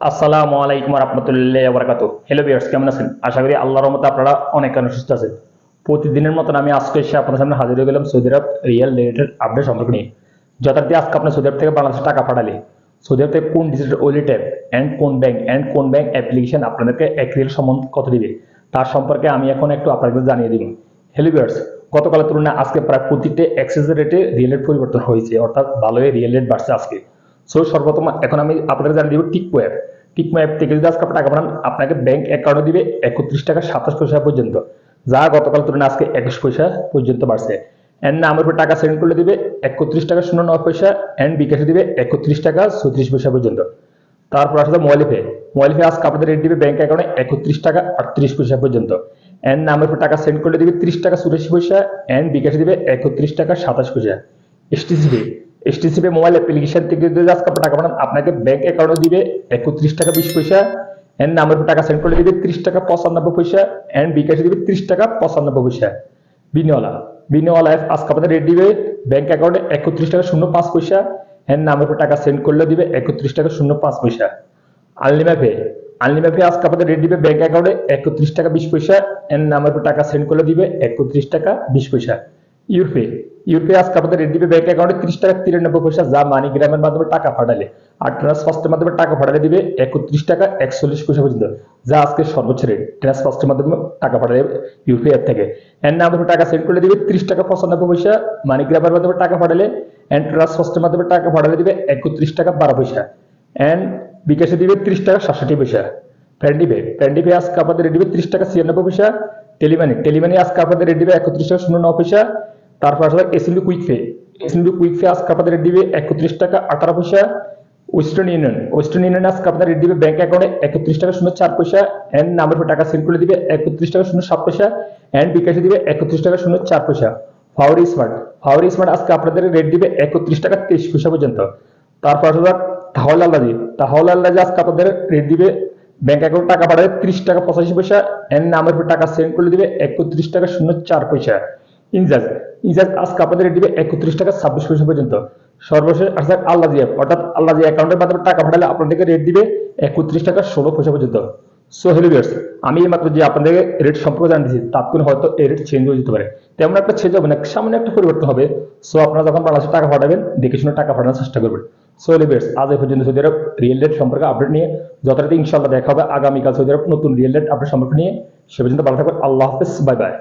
আসসালামু আলাইকুম রহমতুল্লাহ বরকাত হ্যালো বিয়ার্স কেমন আছেন? আশা করি আল্লাহর রহমতে আপনারা অনেক অনেক আছেন। প্রতিদিনের মতন আমি আজকে এসে আপনাদের সামনে হাজির হয়ে গেলাম Saudi Arab riyal related update সম্পর্কে নিয়ে। যথার্থে আজকে আপনার সৌদি আরব থেকে বাংলাদেশে টাকা পাঠালে, সৌদি আরব থেকে কোন ডিজিটাল ওয়ালেট অ্যাপ অ্যান্ড কোন ব্যাংক অ্যান্ড কোন ব্যাংক অ্যাপ্লিকেশন আপনাদেরকে এক রিয়েল সম্বন্ধ কত দিবে, তার সম্পর্কে আমি এখন একটু আপনাদের জানিয়ে দিব। হ্যালো বিয়ার্স গতকালের তুলনায় আজকে প্রায় প্রতিটি এক্সেস রেটে রিয়েল রেট পরিবর্তন হয়েছে, অর্থাৎ ভালোই রিয়েল রেট বাড়ছে আজকে। সো সর্বপ্রথম এখন আমি আপনাদের জানিয়ে দিব টিকপো অ্যাপ টিকমো অ্যাপ থেকে যদি আজকে আপনি টাকা পাঠান, আপনাকে ব্যাংক অ্যাকাউন্টে দিবে একত্রিশ টাকা সাতাশ পয়সা পর্যন্ত। যা গতকাল তুলনায় আজকে একুশ পয়সা পর্যন্ত বাড়ছে। এন্ড না আমার উপর টাকা সেন্ড করলে দিবে একত্রিশ টাকা শূন্য নয় পয়সা এন্ড বিকাশে দিবে একত্রিশ টাকা চৌত্রিশ পয়সা পর্যন্ত। তারপর আসলে মোবাইল পে। মোবাইল পে আজকে আপনাদের রেট দিবে ব্যাংক অ্যাকাউন্টে একত্রিশ টাকা আটত্রিশ পয়সা পর্যন্ত। এন্ড নামের উপর টাকা সেন্ড করলে দিবে ত্রিশ টাকা চুরাশি পয়সা এন্ড বিকাশে দিবে একত্রিশ টাকা সাতাশ পয়সা। STC pay STC pay mobile application থেকে যদি আজকে টাকা পাঠান, আপনাকে ব্যাংক অ্যাকাউন্টে দিবে একত্রিশ টাকা বিশ পয়সা এন্ড নামের উপর টাকা সেন্ড করলে দিবে ত্রিশ টাকা পঁচানব্বই পয়সা এন্ড বিকাশে দিবে ত্রিশ টাকা পঁচানব্বই পয়সা। বিনিওয়ালা বিনিওয়ালা অ্যাপ আজকে আপনাদের রেট দিবে ব্যাংক অ্যাকাউন্টে একত্রিশ টাকা শূন্য পাঁচ পয়সা এন্ড নামের উপর টাকা সেন্ড করলে দিবে একত্রিশ টাকা শূন্য পাঁচ পয়সা। আনলিমা পে আনলিমা পে আজকে আপনাদের রেট দিবে ব্যাংক অ্যাকাউন্টে একত্রিশ টাকা বিশ পয়সা এন্ড নামের উপর টাকা সেন্ড করলে দিবে একত্রিশ টাকা বিশ পয়সা। ইউরপে ইউরপে আজকে দিবে ব্যাংক অ্যাকাউন্টে ত্রিশ টাকা তিরানব্বই পয়সা যা মানি গ্রামের মাধ্যমে টাকা পাঠালে আর ট্রান্সফার্স্টের মাধ্যমে টাকা পাঠালে দিবে একত্রিশ টাকা একচল্লিশ পয়সা পর্যন্ত, যা আজকে সর্বোচ্চ রেট ট্রান্সফার্স্টের মাধ্যমে টাকা পাঠালে ইউপি অ্যাপ থেকে। নামের উপর টাকা সেন্ড করে দিবে ত্রিশ টাকা পঁচানব্বই পয়সা মানি গ্রামের মাধ্যমে টাকা পাঠালে এন্ড ট্রান্সফার্স্টের মাধ্যমে টাকা পাঠালে দিবে একত্রিশ টাকা বারো পয়সা। এন্ড বিকাশে দিবে ত্রিশ টাকা সাতষট্টি পয়সা। ফ্রেন্ডিপে ফ্রেন্ডিপে আজকে আপনাদের রেট দিবে ত্রিশ টাকা ছিয়ানব্বই পয়সা। টেলিমানি টেলিমানি আজকে আপনাদের রেট দিবে একত্রিশ টাকা শূন্য ন পয়সা। তারপর আসলে SLB quick pay SLB quick pay আজকে আপনাদের দিবে একত্রিশ টাকা আঠারো পয়সা। ওয়েস্টার্ন ইউনিয়ন ওয়েস্টার্ন ইউনিয়ন আজকে আপনাদের রেট দিবে ব্যাংক অ্যাকাউন্টে একত্রিশ টাকা শূন্য চার পয়সা। এন্ড নাম্বার টাকা সেন্ড করে দিবে একত্রিশ টাকা শূন্য সাত পয়সা। এন্ড বিকাশে দিবে একত্রিশ টাকা শূন্য চার পয়সা। ফাওয়ারি স্মার্ট ফাওয়ারি স্মার্ট আজকে আপনাদের রেট দিবে একত্রিশ টাকা তেইশ পয়সা পর্যন্ত। তারপর আসলে তাহলে আল্লাদি তাহলে আল্লাদি আজকে আপনাদের রেট দিবে ব্যাংক অ্যাকাউন্ট টাকা পাঠাবে ত্রিশ টাকা পঁচাশি পয়সা। এন্ড নাম্বার টাকা সেন্ড করে দিবে একত্রিশ টাকা শূন্য চার পয়সা। ইনজাজ ইনজাজ আজকে আপনাদের দিবে একত্রিশ টাকা ছাব্বিশ পয়সা পর্যন্ত। সর্বশেষ আসলে আল্লাহ জিয়া, অর্থাৎ আল্লাহ জিয়া অ্যাকাউন্টের মাধ্যমে টাকা পাঠালে আপনাদেরকে রেট দিবে একত্রিশ টাকা ষোলো পয়সা পর্যন্ত। সো হেলো ভিউয়ার্স আমি এই মাত্র যে আপনাদেরকে রেট সম্পর্কে জানিয়েছি তাৎক্ষণিক হয়তো এই রেট চেঞ্জ হয়ে যেতে পারে। তেমন একটা চেঞ্জ হবে না, সামান্য একটা পরিবর্তন হবে। সো আপনারা যখন বাংলাদেশে টাকা পাঠাবেন, দেখে শুনে টাকা পাঠানোর চেষ্টা করবেন। সো হেলো ভিউয়ার্স আজ এই পর্যন্ত সৌদি আরব রিয়েল রেট সম্পর্কে আপডেট নিয়ে যথারীতি ইনশাল্লাহ দেখা হবে। আগামীকাল সৌদি আরব নতুন রিয়েল রেট আপডেট সম্পর্কে নিয়ে। সে পর্যন্ত ভালো থাকবেন আল্লাহ হাফেজ বাই বাই